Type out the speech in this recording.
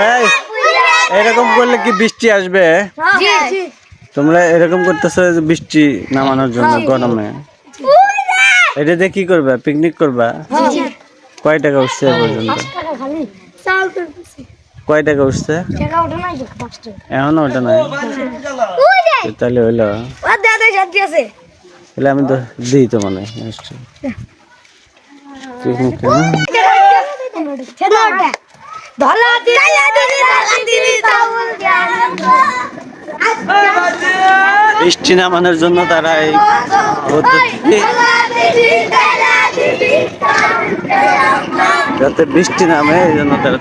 এই এরকম করলে কি বৃষ্টি আসবে? জি জি। তোমরা এরকম করতেছো যে বৃষ্টি নামানোর জন্য গরমে। এটা দিয়ে কি করবা? পিকনিক করবা? কয় টাকা উঠছে এ পর্যন্ত? টাকা খালি। চাল করতেছি কয় টাকা উঠছে? এখনও ওটা নাই? তাহলে হইল। তাহলে আমি তো দিই তো মানে পিকনিক ধলা দিদি চাউল বৃষ্টি নামানোর জন্য তারা এই যাতে বৃষ্টি নামে এই জন্য তারা